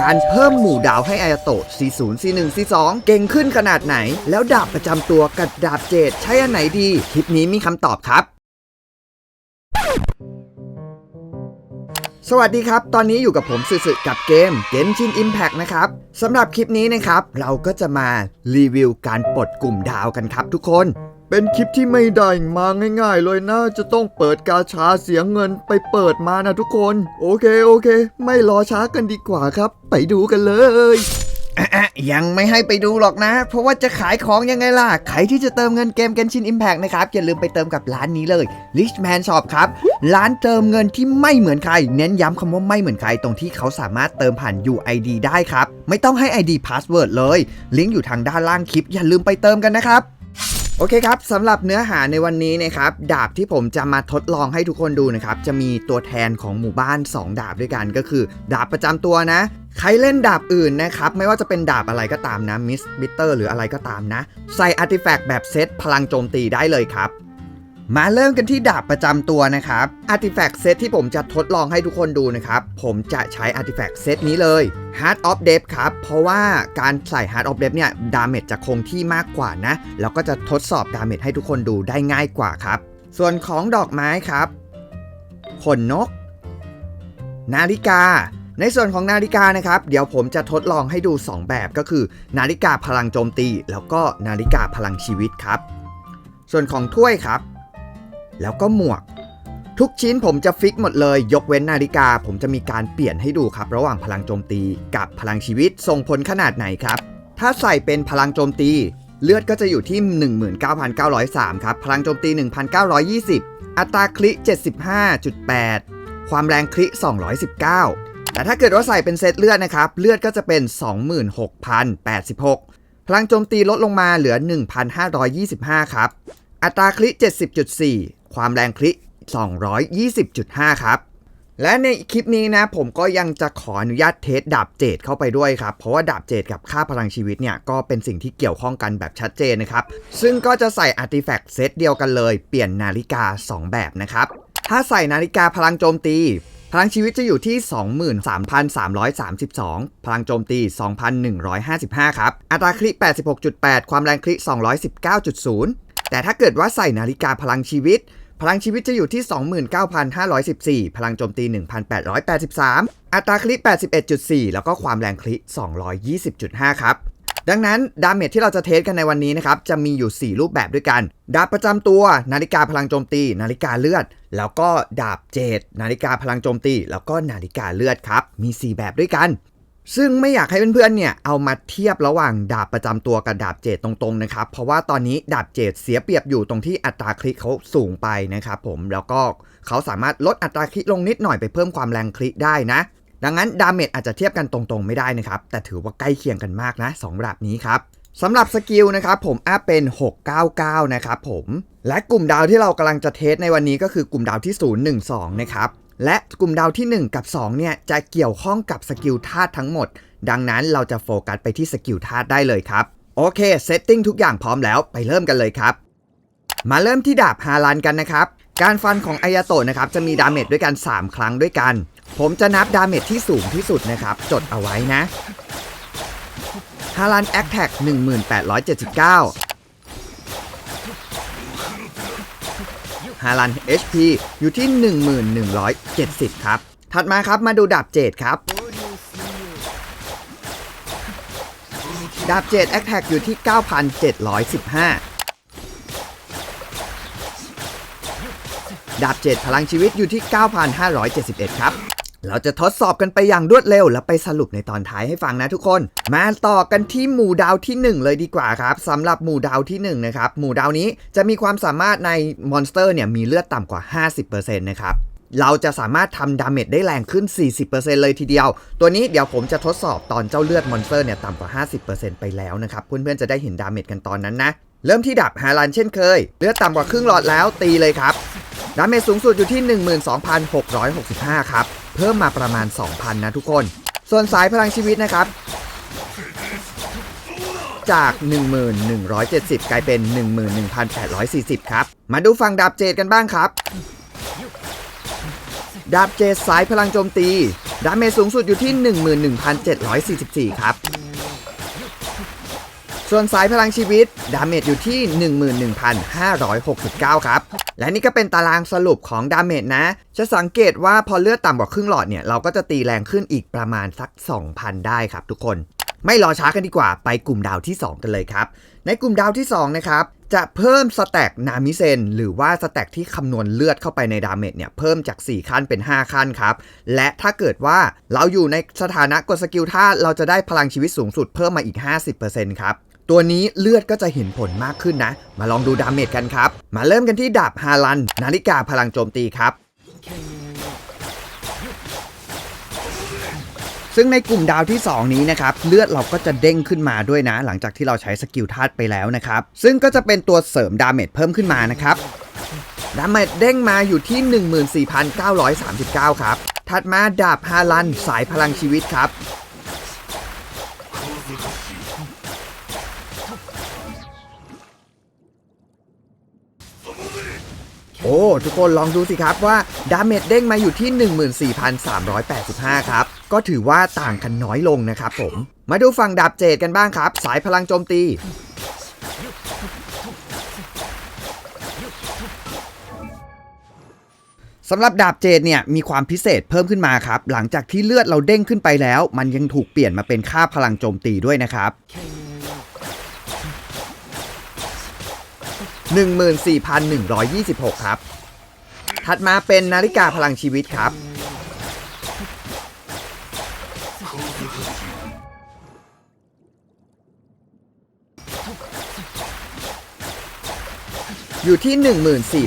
การเพิ่มหมู่ดาวให้อายาโตะ C0 C1 C2 เก่งขึ้นขนาดไหน แล้วดาบประจำตัวกับดาบเจดใช้อันไหนดี คลิปนี้มีคำตอบครับสวัสดีครับ ตอนนี้อยู่กับผมสื่อกับเกม Genshin Impact นะครับสำหรับคลิปนี้นะครับ เราก็จะมารีวิวการปลดกลุ่มดาวกันครับทุกคน เป็นคลิปที่ไม่ได้มาง่าย ๆ เลยนะ จะต้องเปิดกาชาเสียงเงินไปเปิดมานะทุกคน โอเคโอเค ไม่รอช้ากันดีกว่าครับ ไปดูกันเลยอะๆยังไม่ให้ไปดูหรอกนะ เพราะว่าจะขายของยังไงล่ะ ใครที่จะเติมเงินเกม Genshin Impact นะครับ อย่าลืมไปเติมกับร้านนี้เลย Richman Shop ครับ ร้านเติมเงินที่ไม่เหมือนใคร เน้นย้ำคำว่าไม่เหมือนใคร ตรงที่เขาสามารถเติมผ่าน UID ได้ครับ ไม่ต้องให้ ID Password เลย ลิงก์อยู่ทางด้านล่างคลิป อย่าลืมไปเติมกันนะครับ โอเคครับสำหรับเนื้อหาในวันนี้นะครับดาบที่ผมจะมาทดลองให้ทุกคนดูนะครับจะมีตัวแทนของหมู่บ้าน 2 ดาบด้วยกันก็คือ ดาบประจำตัวนะ ใครเล่นดาบอื่นนะครับไม่ว่าจะเป็นดาบอะไรก็ตามนะมิสบิเตอร์หรืออะไรก็ตามนะ ใส่อาร์ติแฟกต์แบบเซตพลังโจมตีได้เลยครับ มาเริ่มกันที่ดาบประจำตัวนะครับอาร์ติแฟกต์เซตที่ผมจะทดลองให้ทุกคนดูนะครับ ผมจะใช้อาร์ติแฟกต์เซตนี้เลย Heart of Depth ครับ เพราะว่าการใส่ Heart of Depth เนี่ย ดาเมจจะคงที่มากกว่านะ แล้วก็จะทดสอบดาเมจให้ทุกคนดูได้ง่ายกว่าครับ ส่วนของดอกไม้ครับ ขนนก นาฬิกาในส่วนของนาฬิกานะครับ เดี๋ยวผมจะทดลองให้ดู 2 แบบก็คือ นาฬิกาพลังโจมตี แล้วก็นาฬิกาพลังชีวิตครับ ส่วนของถ้วยครับ แล้วก็หมวก ทุกชิ้นผมจะฟิกหมดเลย ยกเว้นนาฬิกา ผมจะมีการเปลี่ยนให้ดูครับ ระหว่างพลังโจมตีกับพลังชีวิตส่งผลขนาดไหนครับ ถ้าใส่เป็นพลังโจมตี เลือดก็จะอยู่ที่ 19,903 ครับ พลังโจมตี 1,920 อัตราคลิ 75.8 ความแรงคลิ 219 แต่ถ้าเกิดว่าใส่เป็นเซตเลือดนะครับ เลือดก็จะเป็น 26,086พลังโจมตีลดลงมาเหลือ 1,525 ครับ อัตราคลิ 70.4 ความแรงคลิ 220.5 ครับ และในคลิปนี้นะ ผมก็ยังจะขออนุญาตเทสดาบเจดเข้าไปด้วยครับ เพราะว่าดาบเจดกับค่าพลังชีวิตเนี่ย ก็เป็นสิ่งที่เกี่ยวข้องกันแบบชัดเจนนะครับ ซึ่งก็จะใส่อาร์ติแฟกต์เซตเดียวกันเลย เปลี่ยนนาฬิกา 2 แบบนะครับ ถ้าใส่นาฬิกาพลังโจมตีพลังชีวิตจะอยู่ที่ 23,332 พลังโจมตี 2,155 ครับ อัตราคลิ86.8 ความแรงคลิ219.0 แต่ถ้าเกิดว่าใส่นาฬิกาพลังชีวิต พลังชีวิตจะอยู่ที่ 29,514 พลังโจมตี 1,883 อัตราคลิ81.4 แล้วก็ความแรงคลิ220.5 ครับ ดังนั้นดาเมจที่เราจะเทสกันในวันนี้นะครับ จะมีอยู่ 4 รูปแบบด้วยกัน ดาบประจำตัว นาฬิกาพลังโจมตี นาฬิกาเลือด แล้วก็ดาบเจดนาฬิกาพลังโจมตี แล้วก็นาฬิกาเลือดครับ มี 4 แบบด้วยกัน ซึ่งไม่อยากให้เพื่อนๆ เนี่ยเอามาเทียบระหว่างดาบประจำตัวกับดาบเจดตรงๆ นะครับ เพราะว่าตอนนี้ดาบเจดเสียเปรียบอยู่ตรงที่อัตราคลิกเขาสูงไปนะครับผม แล้วก็เขาสามารถลดอัตราคลิกลงนิดหน่อยไปเพิ่มความแรงคลิกได้นะ ดังนั้นดาเมจอาจจะเทียบกันตรงๆ ไม่ได้นะครับ แต่ถือว่าใกล้เคียงกันมากนะสองระดับนี้ครับสำหรับสกิลนะครับผมอัพเป็น 699 นะครับผม และกลุ่มดาวที่เรากำลังจะเทสในวันนี้ก็คือกลุ่มดาวที่ 012 นะครับ และกลุ่มดาวที่ 1 กับ 2 เนี่ย จะเกี่ยวข้องกับสกิลธาตุทั้งหมด ดังนั้นเราจะโฟกัสไปที่สกิลธาตุได้เลยครับ โอเคเซตติ้งทุกอย่างพร้อมแล้วไปเริ่มกันเลยครับ มาเริ่มที่ดาบฮารันกันนะครับ การฟันของอายาโตะนะครับจะมีดาเมจด้วยกัน 3 ครั้งด้วยกัน ผมจะนับดาเมจที่สูงที่สุดนะครับ จดเอาไว้นะฮารันแอคแท็ก1879 ฮารัน HP อยู่ที่ 1170 ครับ ถัดมาครับมาดูดาบเจดครับ ดาบเจดแอคแท็กอยู่ที่ 9,715ดาบเจ็ดพลังชีวิตอยู่ที่ 9,571 ครับ เราจะทดสอบกันไปอย่างรวดเร็ว แล้วไปสรุปในตอนท้ายให้ฟังนะทุกคน มาต่อกันที่หมู่ดาวที่ 1 เลยดีกว่าครับสำหรับหมู่ดาวที่1นะครับหมู่ดาวนี้จะมีความสามารถในมอนสเตอร์เนี่ยมีเลือดต่ำกว่า 50%นะครับเราจะสามารถทำดาเมจได้แรงขึ้น 40%เลยทีเดียว ตัวนี้เดี๋ยวผมจะทดสอบตอนเจ้าเลือดมอนสเตอร์เนี่ยต่ำกว่า 50%ไปแล้วนะครับ เพื่อนๆจะได้เห็นดาเมจกันตอนนั้นนะ เริ่มที่ดาบฮารันเช่นเคย เลือดต่ำกว่าครึ่งหลอดแล้วตีเลยครับ ดาเมจสูงสุดอยู่ที่ 12,665 ครับ เพิ่มมาประมาณ 2,000 นะทุกคน ส่วนสายพลังชีวิตนะครับ จาก 1170 กลายเป็น 11,840 ครับ มาดูฝั่งดาบเจดกันบ้างครับ ดาบเจดสายพลังโจมตี ดาเมจสูงสุดอยู่ที่ 11,744 ครับ ส่วนสายพลังชีวิต ดาเมจอยู่ที่ 11,569 ครับ และนี่ก็เป็นตารางสรุปของดาเมจนะ จะสังเกตว่าพอเลือดต่ำกว่าครึ่งหลอดเนี่ย เราก็จะตีแรงขึ้นอีกประมาณสัก 2,000 ได้ครับทุกคน ไม่รอช้ากันดีกว่าไปกลุ่มดาวที่ 2 กันเลยครับ ในกลุ่มดาวที่ 2 นะครับ จะเพิ่มสแต็กนามิเซนหรือว่าสแต็กที่คำนวณเลือดเข้าไปในดาเมจเนี่ยเพิ่มจาก 4 ขั้นเป็น 5 ขั้นครับ และถ้าเกิดว่าเราอยู่ในสถานะกดสกิลท่าเราจะได้พลังชีวิตสูงสุดเพิ่มมาอีก 50%ครับ ตัวนี้เลือดก็จะเห็นผลมากขึ้นนะ มาลองดูดาเมจกันครับ มาเริ่มกันที่ดาบฮารัน นาฬิกาพลังโจมตีครับ ซึ่งในกลุ่มดาวที่ 2 นี้นะครับ เลือดเราก็จะเด้งขึ้นมาด้วยนะ หลังจากที่เราใช้สกิลธาตุไปแล้วนะครับ ซึ่งก็จะเป็นตัวเสริมดาเมจเพิ่มขึ้นมานะครับดาเมจเด้งมาอยู่ที่ 14,939 ครับ ถัดมาดาบฮารันสายพลังชีวิตครับ อ้ ทุกคนลองดูสิครับว่า ดาเมจเด้งมาอยู่ที่ 14,385 ครับ ก็ถือว่าต่างกันน้อยลงนะครับผม มาดูฝั่งดาบเจดกันบ้างครับ สายพลังโจมตี สำหรับดาบเจดเนี่ยมีความพิเศษเพิ่มขึ้นมาครับ หลังจากที่เลือดเราเด้งขึ้นไปแล้ว มันยังถูกเปลี่ยนมาเป็นค่าพลังโจมตีด้วยนะครับ 14,126 ครับ ถัดมาเป็นนาฬิกาพลังชีวิตครับ อยู่ที่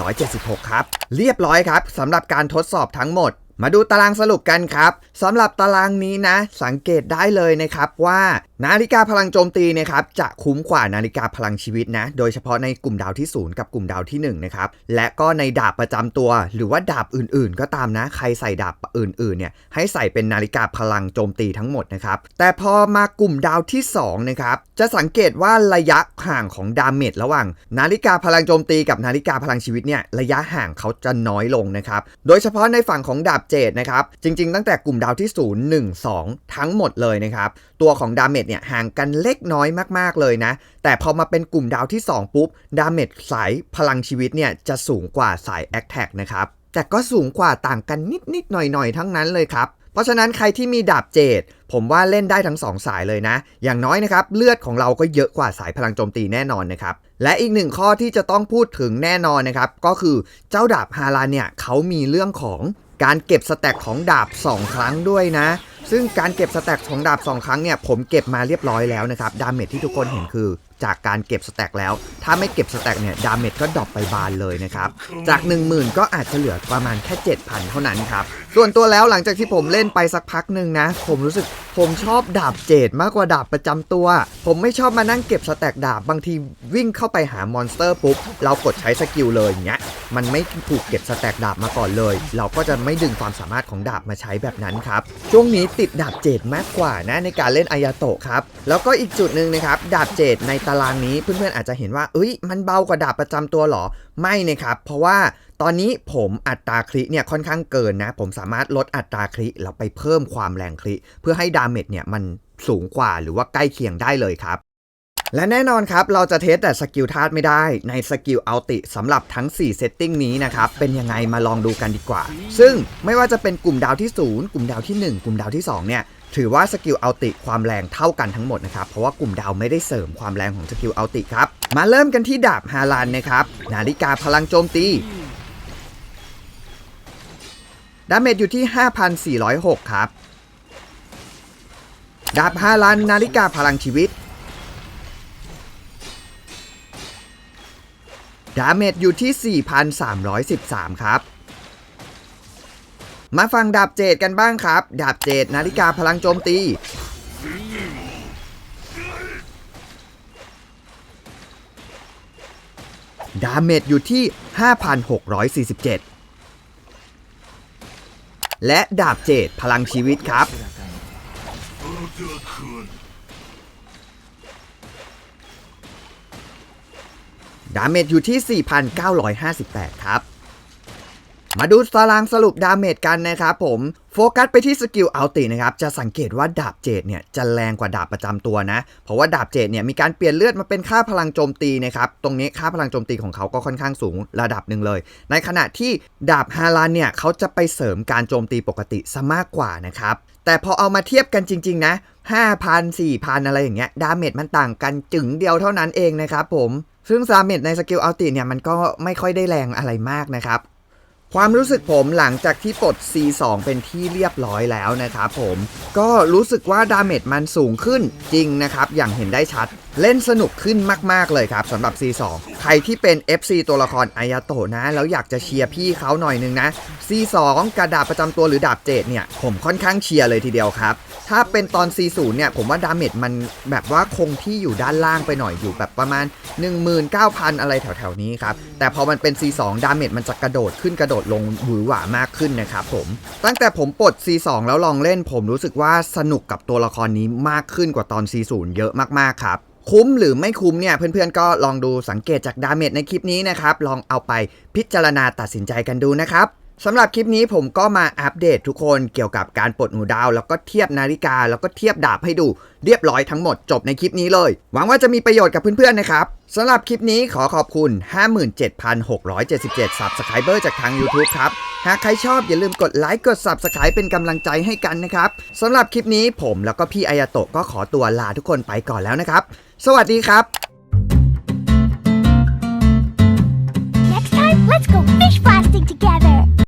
14,176 ครับ เรียบร้อยครับสำหรับการทดสอบทั้งหมดมาดูตารางสรุปกันครับสำหรับตารางนี้นะ สังเกตได้เลยนะครับว่า นาฬิกาพลังโจมตีนะครับจะคุ้มกว่านาฬิกาพลังชีวิตนะ โดยเฉพาะในกลุ่มดาวที่ 0 กับกลุ่มดาวที่ 1 นะครับ และก็ในดาบประจำตัว หรือว่าดาบอื่นๆ ก็ตามนะ ใครใส่ดาบอื่นๆเนี่ยให้ใส่เป็นนาฬิกาพลังโจมตีทั้งหมดนะครับ แต่พอมากลุ่มดาวที่2นะครับจะสังเกตว่าระยะห่างของดาเมจระหว่าง นาฬิกาพลังโจมตีกับนาฬิกาพลังชีวิตเนี่ยระยะห่างเขาจะน้อยลงนะครับ โดยเฉพาะในฝั่งของดาบเจดนะครับจริง ๆ ตั้งแต่กลุ่มดาวที่ 0 1 2 ทั้งหมดเลยนะครับ ตัวของดาเมจเนี่ยห่างกันเล็กน้อยมากๆเลยนะ แต่พอมาเป็นกลุ่มดาวที่ 2 ปุ๊บ ดาเมจสายพลังชีวิตเนี่ยจะสูงกว่าสายแอคแท็กนะครับ แต่ก็สูงกว่าต่างกันนิดๆหน่อยๆ ทั้งนั้นเลยครับ เพราะฉะนั้นใครที่มีดาบเจดผมว่าเล่นได้ทั้ง 2 สายเลยนะ อย่างน้อยนะครับ เลือดของเราก็เยอะกว่าสายพลังโจมตีแน่นอนนะครับ และอีกหนึ่งข้อที่จะต้องพูดถึงแน่นอนนะครับ ก็คือเจ้าดาบฮาราเนี่ยเขามีเรื่องของการเก็บสแต็กของดาบ 2 ครั้งด้วยนะ ซึ่งการเก็บสแต็กของดาบ 2 ครั้งเนี่ยผมเก็บมาเรียบร้อยแล้วนะครับ ดาเมจที่ทุกคนเห็นคือจากการเก็บสแต็กแล้ว ถ้าไม่เก็บสแต็กเนี่ยดาเมจก็ดรอปไปบานเลยนะครับ จาก 10,000 ก็อาจจะเหลือประมาณแค่ 7,000 เท่านั้นครับ ส่วนตัวแล้วหลังจากที่ผมเล่นไปสักพักหนึ่งนะ ผมรู้สึกผมชอบดาบเจดมากกว่าดาบประจำตัว ผมไม่ชอบมานั่งเก็บสแต็กดาบบางทีวิ่งเข้าไปหามอนสเตอร์ปุ๊บเรากดใช้สกิลเลยอย่างเงี้ยมันไม่ถูกเก็บสแต็กดาบมาก่อนเลย เราก็จะไม่ดึงความสามารถของดาบมาใช้แบบนั้นครับช่วงนี้ติดดาบเจดมากกว่านะในการเล่นอายาโตะครับ แล้วก็อีกจุดหนึ่งนะครับดาบเจดในตารางนี้เพื่อนๆอาจจะเห็นว่าเอ้ยมันเบากว่าดาบประจำตัวหรอไม่นะครับ เพราะว่าตอนนี้ผมอัตราคลิเนี่ยค่อนข้างเกินนะ ผมสามารถลดอัตราคลิแล้วไปเพิ่มความแรงคลิเพื่อให้ดาเมจเนี่ยมันสูงกว่าหรือว่าใกล้เคียงได้เลยครับ และแน่นอนครับ เราจะเทสแต่สกิลธาตุไม่ได้ในสกิลเอัลติสำหรับทั้ง 4 เซตติ้งนี้นะครับ เป็นยังไงมาลองดูกันดีกว่า ซึ่งไม่ว่าจะเป็นกลุ่มดาวที่ 0 กลุ่มดาวที่ 1 กลุ่มดาวที่ 2 เนี่ย ถือว่าสกิลเอัลติความแรงเท่ากันทั้งหมดนะครับ เพราะว่ากลุ่มดาวไม่ได้เสริมความแรงของสกิลเอัลติครับ มาเริ่มกันที่ดาบฮารันนะครับ นาฬิกาพลังโจมตีดาเมจอยู่ที่ 5,406 ครับ ดาบฮารันนาฬิกาพลังชีวิต ดาเมจอยู่ที่ 4,313 ครับ มาฟังดาบเจดกันบ้างครับ ดาบเจดนาฬิกาพลังโจมตี ดาเมจอยู่ที่ 5,647 และดาบเจดพลังชีวิตครับ ดาเมจอยู่ที่ 4,958 ครับ มาดูตารางสรุปดาเมจกันนะครับผมโฟกัสไปที่สกิลอัลตินะครับ จะสังเกตว่าดาบเจดเนี่ยจะแรงกว่าดาบประจำตัวนะ เพราะว่าดาบเจดเนี่ยมีการเปลี่ยนเลือดมาเป็นค่าพลังโจมตีนะครับ ตรงนี้ค่าพลังโจมตีของเขาก็ค่อนข้างสูงระดับหนึ่งเลย ในขณะที่ดาบฮารันเนี่ยเขาจะไปเสริมการโจมตีปกติซะมากกว่านะครับ แต่พอเอามาเทียบกันจริง ๆ นะ5,000 4,000 อะไรอย่างเงี้ย ดาเมจมันต่างกันจึงเดียวเท่านั้นเองนะครับผม ซึ่งดาเมจในสกิลอัลติเนี่ยมันก็ไม่ค่อยได้แรงอะไรมากนะครับความรู้สึกผมหลังจากที่ปลด C2 เป็นที่เรียบร้อยแล้วนะครับผมก็รู้สึกว่าดาเมจมันสูงขึ้นจริงนะครับ อย่างเห็นได้ชัด เล่นสนุกขึ้นมาก ๆ เลยครับสำหรับ C2 ใครที่เป็น FC ตัวละครอายาโตะนะ แล้วอยากจะเชียร์พี่เขาหน่อยนึงนะ C2 กระดาบประจำตัวหรือดาบเจดเนี่ย ผมค่อนข้างเชียร์เลยทีเดียวครับ ถ้าเป็นตอน C0 เนี่ยผมว่าดาเมจมันแบบว่าคงที่อยู่ด้านล่างไปหน่อยอยู่แบบประมาณ 19,000 อะไรแถว ๆ นี้ครับ แต่พอมันเป็น C2 ดาเมจมันจะกระโดดขึ้นกระโดดลงหวือหวามากขึ้นนะครับผม ตั้งแต่ผมปลด C2 แล้วลองเล่น ผมรู้สึกว่าสนุกกับตัวละครนี้มากขึ้นกว่าตอน C0 เยอะมากๆครับคุ้มหรือไม่คุ้มเนี่ยเพื่อนๆก็ลองดูสังเกตจากดาเมจในคลิปนี้นะครับ ลองเอาไปพิจารณาตัดสินใจกันดูนะครับสำหรับคลิปนี้ผมก็มาอัปเดตทุกคนเกี่ยวกับการปลดหนูดาว แล้วก็เทียบนาฬิกา แล้วก็เทียบดาบให้ดู เรียบร้อยทั้งหมดจบในคลิปนี้เลย หวังว่าจะมีประโยชน์กับเพื่อนๆนะครับสำหรับคลิปนี้ขอขอบคุณ 57,677 Subscriber จากทาง YouTube ครับ หากใครชอบอย่าลืมกดไลค์กด Subscribe เป็นกำลังใจให้กันนะครับสำหรับคลิปนี้ผมแล้วก็พี่อายาโตะก็ขอตัวลาทุกคนไปก่อนแล้วนะครับ สวัสดีครับ Next time, let's go fish blasting together.